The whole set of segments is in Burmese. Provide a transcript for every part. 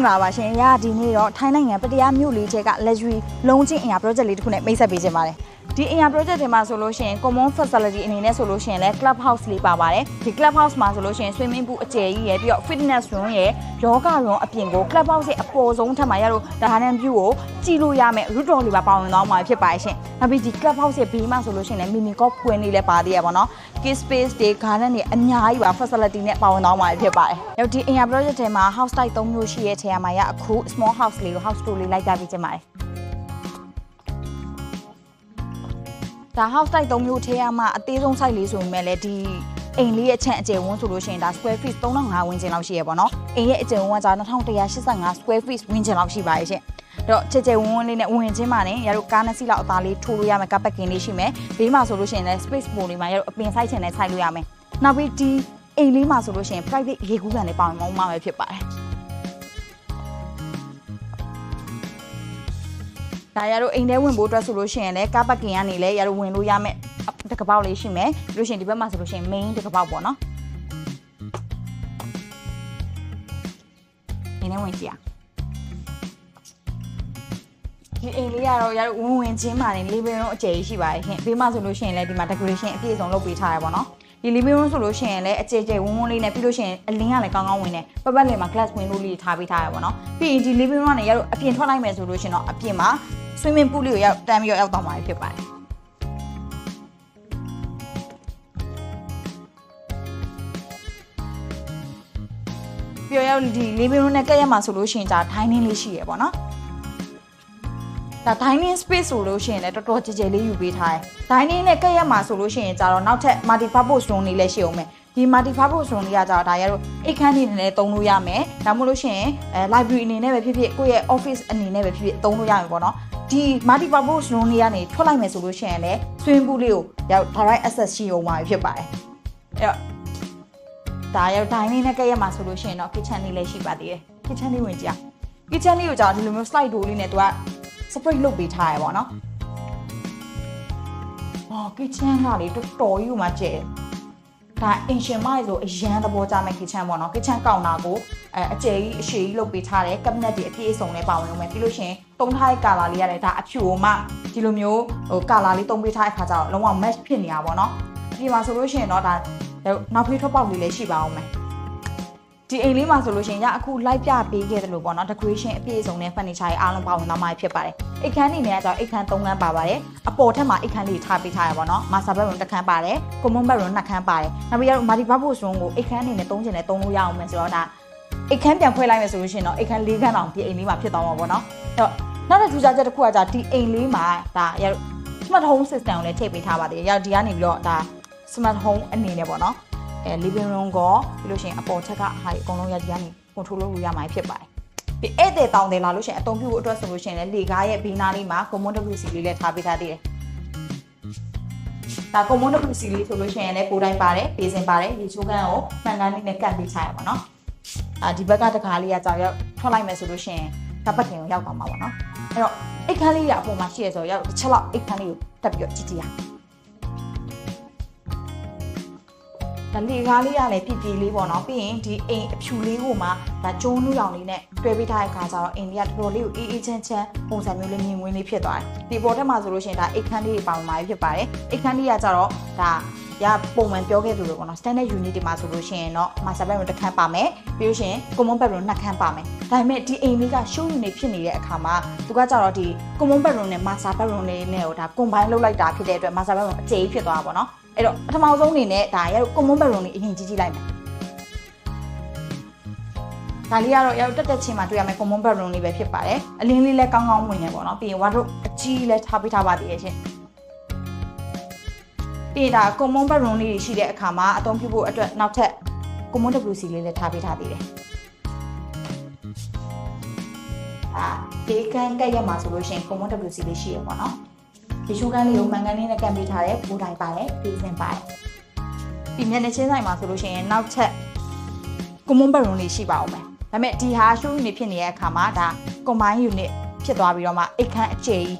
င်္ဂလာပါရှင်။ရာဒီနေ့တော့ထိုင်းနိုင်ငံပတရားမြို့လေးချက်က luxury လုံးချင်းအင်ယာ project လေးတစ်ခုနဲ့မိတ်ဆက်ပေးခြင်းပါတယ်။ ဒီအင်ယာ project တွေမှာဆိုလို့ရှိရင် common facility အနေနဲ့ဆိုလို့ရှိရင်လည်း club house လေးပါပါတယ်။ဒီ club house မှာဆိုလို့ရှိရင် swimming pool အကျယ်ကြီးရယ်ပြီးတော့ fitness room ရယ်ယောဂ room အပြင်ကို club house ရဲ့အပေါ်ဆုံးထပ်မှာရတော့ဒါဟာနဲ့ view ကိုကြည့်လို့ရမယ် rooftop လေးပါပါဝင်သွားမှာဖြစ်ပါတယ်ရှင်။နောက်ပြီးဒီ club house ရဲ့ဘေးမှာဆိုလို့ရှိရင်လည်း mini golf ကွင်းလေးလည်းပါသေးရပါတော့။ kids space တွေ garden တွေအများကြီးပါ facility နဲ့ပါဝင်သွားမှာဖြစ်ပါတယ်။နောက်ဒီအင်ယာ project ထဲမှာ house type 3မျိုးရှိရဲ့ထဲမှာရအခု small house လေးကို house tour လေးလိုက်ပြပေးခြင်းပါတယ်။ ဒါ house type 3မျိုးထဲမှာအသေးဆုံး site လေးဆိုပေမဲ့လည်းဒီအိမ်လေးရဲ့အချမ်းအကျယ်ဝန်းဆိုလို့ရှိရင်ဒါ square feet 3005ဝန်းကျင်လောက်ရှိရပေါ့နော်။အိမ်ရဲ့အကျယ်ဝန်းကကြာ2185 square feet ဝန်းကျင်လောက်ရှိပါရဲ့ရှင်။တော့ချေချေဝန်းဝန်းလေးနဲ့ဝင်ချင်းမှာနေရတို့ကားနှစ်စီးလောက်အသားလေးထိုးလို့ရမယ်ကပ်ပက်ကင်လေးရှိမယ်ဘေးမှာဆိုလို့ရှိရင်လည်း space pool လေးမှာရတို့အပင်ဆိုင်ချင်တဲ့ဆိုင်လို့ရမယ်နောက်ပြီးဒီအိမ်လေးမှာဆိုလို့ရှိရင် private ရေကူးကန်လေးပါဝင်မောင်းမှာပဲဖြစ်ပါတယ် ဒါရတို့အိမ်ထဲဝင်ဖို့အတွက်ဆိုလို့ရှိရင်လည်းကားပက်ကင်ကနေလည်းရတို့ဝင်လို့ရမယ်တကပောက်လေးရှိမယ်ပြီးလို့ရှိရင်ဒီဘက်မှာဆိုလို့ရှိရင် main တကပောက်ပေါ့နော်ဒီနေ့ဝင်ကြည့်ရဒီအိမ်လေးကတော့ရဝင်ဝင်ချင်းပါနေ living room အကျယ်ကြီးရှိပါတယ်ရှင်ဘေးမှာဆိုလို့ရှိရင်လည်းဒီမှာ decoration အပြည့်အစုံလုပ်ပေးထားရပါတော့ဒီ living room ဆိုလို့ရှိရင်လည်းအကျယ်ကျယ်ဝန်းဝန်းလေးနဲ့ပြီးလို့ရှိရင်အလင်းကလည်းကောင်းကောင်းဝင်တယ်ပတ်ပတ်လည်မှာ glass window လေးထားပေးထားရပါတော့ပြီးရင်ဒီ living room ကနေရတော့အပြင်ထွက်လိုက်မယ်ဆိုလို့ရှိရင်တော့အပြင်မှာ swimming pool လေးကိုရောက်တန်းပြီးရောက်တော့မှာဖြစ်ပါတယ်ပြောရောက်ဒီ living room နဲ့ကပ်ရမှာဆိုလို့ရှိရင်ဒါ dining လေးရှိရပေါ့နော်ဒါ dining space ဆိုလို့ရှိရင်လည်းတော်တော်ကြည်ကြဲလေးယူပေးထားတယ်။ dining နဲ့ကပ်ရက်မှာဆိုလို့ရှိရင်ကြတော့နောက်ထပ် multi purpose room လေးလည်းရှိအောင်မယ်။ဒီ multi purpose room လေးကကြတော့ဒါရတော့အိတ်ခန်းနေနဲ့သုံးလို့ရမယ်။ဒါမှမဟုတ်လို့ရှိရင်အဲ library အနေနဲ့ပဲဖြစ်ဖြစ်ကိုယ့်ရဲ့ office အနေနဲ့ပဲဖြစ်ဖြစ်သုံးလို့ရမယ်ပေါ့နော်။ ဒီ multi purpose room လေးကနေထွက်လိုက်မယ်ဆိုလို့ရှိရင်လည်း swimming pool လေးကိုရောက် direct access ရှိအောင်မှာဖြစ်ပါတယ်။အဲ့တော့ဒါရောက် dining နဲ့ကပ်ရက်မှာဆိုလို့ရှိရင်တော့ kitchen လေးလည်းရှိပါသေးတယ်။ kitchen လေးဝင်ကြည့်။ kitchen လေးကိုကြာဒီလိုမျိုး slide door လေးနဲ့သူက separate လုပ်ပေးထားရပါတော့။အော် kitchen ကလေတော်တော်ကြီးမှကျဲ။ ဒါ ancient မိုက်ဆိုအရန်သဘောကျမဲ့ kitchen ပေါ့နော် kitchen counter ကိုအဲအကျယ်ကြီးအရှည်ကြီးလုပ်ပေးထားတယ် cabinet တွေအပြည့်အစုံနဲ့ပါဝင်အောင်မယ်ပြီးလို့ရှိရင်တုံးထားတဲ့ color လေးရတယ်ဒါအဖြူမှဒီလိုမျိုးဟို color လေးတုံးပေးထားတဲ့ခါကျတော့လုံးဝ match ဖြစ်နေတာပေါ့နော်ဒီမှာဆိုလို့ရှိရင်တော့ဒါနောက်ဖေးထွက်ပေါက်လေးလည်းရှိပါအောင်မယ် ဒီအိမ်လေးမှာဆိုလို့ရှိရင်ရအခုလိုက်ပြပေးခဲ့တယ်လို့ပေါ့နော် decoration အပြည့်အစုံနဲ့ furniture အားလုံးပါဝင်သွားမှာဖြစ်ပါတယ်အိတ်ခမ်းနေနဲ့ကတော့အိတ်ခမ်း၃ခန်းပါပါတယ်အပေါ်ထက်မှာအိတ်ခမ်းလေးထားပေးထားရပါတော့ master bedroom တစ်ခန်းပါတယ် common bedroom နှစ်ခန်းပါတယ်နောက်ပြီးတော့ multi purpose room ကိုအိတ်ခမ်းနေနဲ့၃ချင်နဲ့သုံးလို့ရအောင်မယ်ဆိုတော့ဒါအိတ်ခမ်းပြန်ဖွဲ့လိုက်မယ်ဆိုလို့ရှိရင်တော့အိတ်ခမ်း၄ခန်းတောင်ဒီအိမ်လေးမှာဖြစ်သွားမှာပေါ့နော်အဲ့တော့နောက်တစ်ထူးခြားချက်တစ်ခုကじゃဒီအိမ်လေးမှာဒါရ smart home system ကိုလည်းထည့်ပေးထားပါတယ်ရဒီကနေပြီးတော့ဒါ smart home အနေနဲ့ပေါ့နော် အဲ living room ကိုပြီးလို့ရှိရင်အပေါ်ထက်ကဟာဒီအကုန်လုံးရဒီကနေ control လုပ်လို့ရမှာဖြစ်ပါတယ်ဒီဧည့်သည်တောင်းတယ်လာလို့ရှိရင်အသုံးပြုဖို့အတွက်ဆိုလို့ရှိရင်လည်းလေကားရဲ့ဘေးနားလေးမှာ common WC လေးလည်းထားပေးထားသေးတယ်ဒါ common WC လေးဆိုလို့ရှိရင်လည်းပိုတိုင်းပါတယ်ပေးစင်ပါတယ်ရေချိုးကန်းကိုမှန်ကန်လေးနဲ့ကတ်ပေးထားရပါတော့အာဒီဘက်ကတကားလေးကကြောက်ရောက်ထွက်လိုက်မယ်ဆိုလို့ရှိရင်ကပတ်ကင်ကိုရောက်သွားမှာပေါ့နော်အဲ့တော့အိတ်ခမ်းလေးကအပေါ်မှာရှိရဆိုရောက်တစ်ချက်လောက်အိတ်ခမ်းလေးကိုတက်ပြီးတော့ကြည့်ကြည့်ရ ဒါလေကားလေးကလည်းပြပြလေးပေါ့နော်ပြီးရင်ဒီအိမ်အဖြူလေးကိုမှဒါကျုံးနူးရောင်လေးနဲ့တွဲပေးထားတဲ့ခါကျတော့အိမ်လေးကတော်တော်လေးကိုအေးအေးချမ်းချမ်းပုံစံမျိုးလေးမြင်ကွင်းလေးဖြစ်သွားတယ်ဒီပေါ်ထက်မှာဆိုလို့ရှိရင်ဒါအိတ်ခမ်းလေးတွေပါဝင်มาဖြစ်ပါတယ်အိတ်ခမ်းလေးကကြတော့ဒါရပုံမှန်ပြောခဲ့သလိုပေါ့နော် standard unit ဒီမှာဆိုလို့ရှိရင်တော့ master bedroom တစ်ခန်းပါမယ်ပြီးလို့ရှိရင် common bedroom နှစ်ခန်းပါမယ်ဒါပေမဲ့ဒီအိမ်လေးက show unit ဖြစ်နေတဲ့အခါမှာသူကကြတော့ဒီ common bedroom နဲ့ master bedroom လေးနဲ့ဟိုဒါ combine လုပ်လိုက်တာဖြစ်တဲ့အတွက် master bedroom အကျယ်ကြီးဖြစ်သွားတာပေါ့နော် အဲ့တော့ပထမဆုံးအနေနဲ့ဒါရတော့ common bedroom လေးအရင်ကြည့်ကြည့်လိုက်မယ်ဒါလေးကတော့ရောက်တက်တက်ချင်းမှာတွေ့ရမယ် common bedroom လေးပဲဖြစ်ပါတယ်အလင်းလေးလည်းကောင်းကောင်းဝင်နေပေါ့နော်ပြီးရင် wardrobe အကြီးလည်းထားပေးထားပါသေးရဲ့ရှင်ပြီးတာ common bedroom လေးရှိတဲ့အခါမှာအသုံးပြုဖို့အတွက်နောက်ထပ် common WC လေးလည်းထားပေးထားသေးတယ်အာဒီကန်ကက်ရမှာဆိုလို့ရှိရင် common WC လေးရှိရပေါ့နော် ဒီချိုးကန်းလေးကိုမှန်ကန်လေးနဲ့ကန်ပေးထားတဲ့ဘူတိုင်းပါတယ်ပြီးစင်ပါတယ်ပြီးမျက်နှာချင်းဆိုင်မှာဆိုလို့ရှိရင်နောက်ထပ် common bedroom လေးရှိပါအောင်မယ်ဒါပေမဲ့ဒီဟာ show unit ဖြစ်နေတဲ့အခါမှာဒါ combine unit ဖြစ်သွားပြီးတော့မှအိတ်ခမ်းအကျယ်ကြီး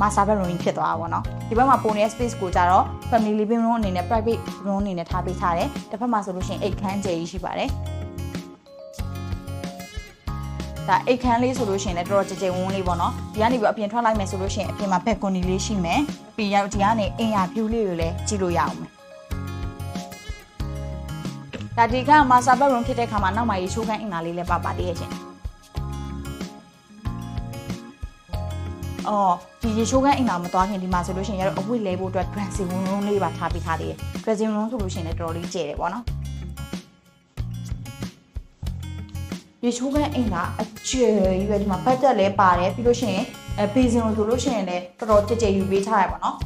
master bedroom ဖြစ်သွားတာပေါ့နော်ဒီဘက်မှာပုံနေတဲ့ space ကိုကြတော့ family living room အနေနဲ့ private room အနေနဲ့ထားပေးထားတယ်တစ်ဖက်မှာဆိုလို့ရှိရင်အိတ်ခမ်းကျယ်ကြီးရှိပါတယ် ဒါအိတ်ခမ်းလေးဆိုလို့ရှိရင်လည်းတော်တော်ကြည်ကြည်ဝန်းဝန်းလေးပေါ့နော်ဒီကနေပြီးအပြင်ထွက်လိုက်မယ်ဆိုလို့ရှိရင်အပြင်မှာဘက်ကွန်ဒီလေးရှိမယ်ပြီးရောက်ဒီကနေအင်ယာဖြူလေးကိုလည်းကြည့်လို့ရအောင်မယ်ဒါဒီကမာစာဘက်ရုံဖြစ်တဲ့ခါမှာနောက်မှရေချိုးခန်းအင်္ဂါလေးလည်းပါပါသေးရဲ့ရှင်အော်ဒီရေချိုးခန်းအင်္ဂါမသွားခင်ဒီမှာဆိုလို့ရှိရင်ရတော့အဝတ်လဲဖို့အတွက် dressing room လေးပါထားပေးထားသေးတယ် dressing room ဆိုလို့ရှိရင်လည်းတော်တော်လေးကျယ်တယ်ပေါ့နော် ရေချိုးခန်းအိမ်ကအကျယ်ကြီးပဲဒီမှာဘတ်တက်လည်းပါတယ်ပြီးလို့ရှိရင်အဲဘေးစင်လို့ဆိုလို့ရှိရင်လည်းတော်တော်ကြည်ကြည်ယူပေးထားရပါတော့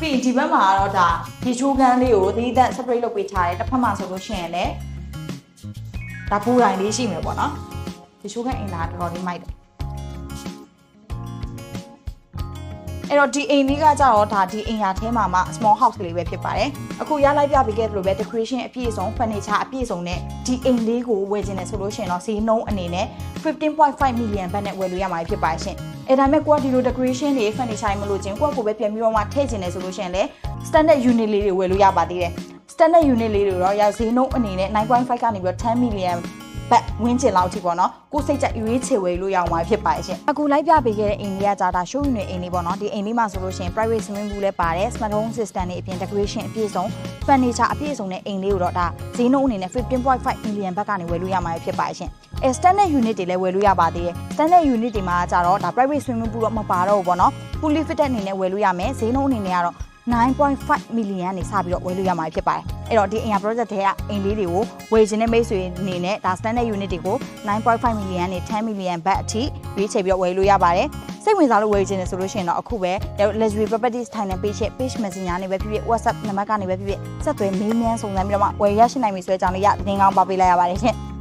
ပြီးရင်ဒီဘက်မှာကတော့ဒါရေချိုးခန်းလေးကိုသီးသန့် separate လုပ်ပေးထားတယ်တစ်ဖက်မှာဆိုလို့ရှိရင်လည်းဒါပူတိုင်းလေးရှိမယ်ပေါ့နော်ရေချိုးခန်းအိမ်ကတော်တော်လေးမိုက်တယ် အဲ့တော့ဒီအိမ်လေးကကြတော့ဒါဒီအိမ်ယာထဲမှာမှ small house ကလေးပဲဖြစ်ပါတယ်အခုရလိုက်ပြပေးခဲ့သလိုပဲ decoration အပြည့်အစုံ furniture အပြည့်အစုံနဲ့ဒီအိမ်လေးကိုဝယ်ခြင်းနဲ့ဆိုလို့ရှိရင်တော့ဈေးနှုန်းအနေနဲ့15.5 million ဘတ်နဲ့ဝယ်လို့ရမှာဖြစ်ပါတယ်ရှင်အဲ့ဒါမဲ့ကိုကဒီလို decoration တွေ furniture တွေမလို့ခြင်းကိုကကိုပဲပြန်ပြီးတော့မှထည့်ခြင်းနဲ့ဆိုလို့ရှိရင်လည်း standard unit လေးတွေဝယ်လို့ရပါသေးတယ် standard unit လေးတွေတော့ရောက်ဈေးနှုန်းအနေနဲ့9.5ကနေပြီးတော့10 million ဘတ်ဝင်းကျင်လောက်ထိပေါ့နော်ကိုစိတ်ကြရွေးချယ်ဝယ်လို့ရအောင်ပါဖြစ်ပါရဲ့ရှင်အခုလိုက်ပြပေးခဲ့တဲ့အိမ်လေးကကြာတာ show room တွေအိမ်လေးပေါ့နော်ဒီအိမ်လေးမှာဆိုလို့ရှိရင် private swimming pool လည်းပါတယ် smart home system တွေအပြင် decoration အပြည့်စုံ furniture အပြည့်စုံတဲ့အိမ်လေးကိုတော့ဒါဈေးနှုန်းအနေနဲ့15.5 million ဘတ်ကနေဝယ်လို့ရမှာဖြစ်ပါရဲ့ရှင်အဲ standard unit တွေလည်းဝယ်လို့ရပါသေးတယ် standard unit တွေမှာကြတော့ဒါ private swimming pool တော့မပါတော့ဘူးပေါ့နော် fully fitted အနေနဲ့ဝယ်လို့ရမယ်ဈေးနှုန်းအနေနဲ့ကတော့ 9.5 million နေစပြီးတော့ဝယ်လို့ရမှာဖြစ်ပါတယ်။အဲ့တော့ဒီအင်ယာ project ထဲကအိမ်လေးတွေကိုဝယ်ခြင်းနဲ့မိတ်ဆွေအနေနဲ့ဒါ standard unit တွေကို9.5 million နဲ့10 million ဘတ်အထိရွေးချယ်ပြီးတော့ဝယ်လို့ရပါတယ်။စိတ်ဝင်စားလို့ဝယ်ခြင်းနဲ့ဆိုလို့ရှိရင်တော့အခုပဲ luxury properties ထိုင်တဲ့ page ရဲ့ page messenger နဲ့ပဲဖြစ်ဖြစ် WhatsApp နံပါတ်ကနေပဲဖြစ်ဖြစ်ဆက်သွယ်မေးမြန်းစုံစမ်းပြီးတော့မှဝယ်ရရှိနိုင်ပြီဆိုတဲ့အကြောင်းလေးရသတင်းကောင်းပါပေးလိုက်ရပါတယ်ရှင်။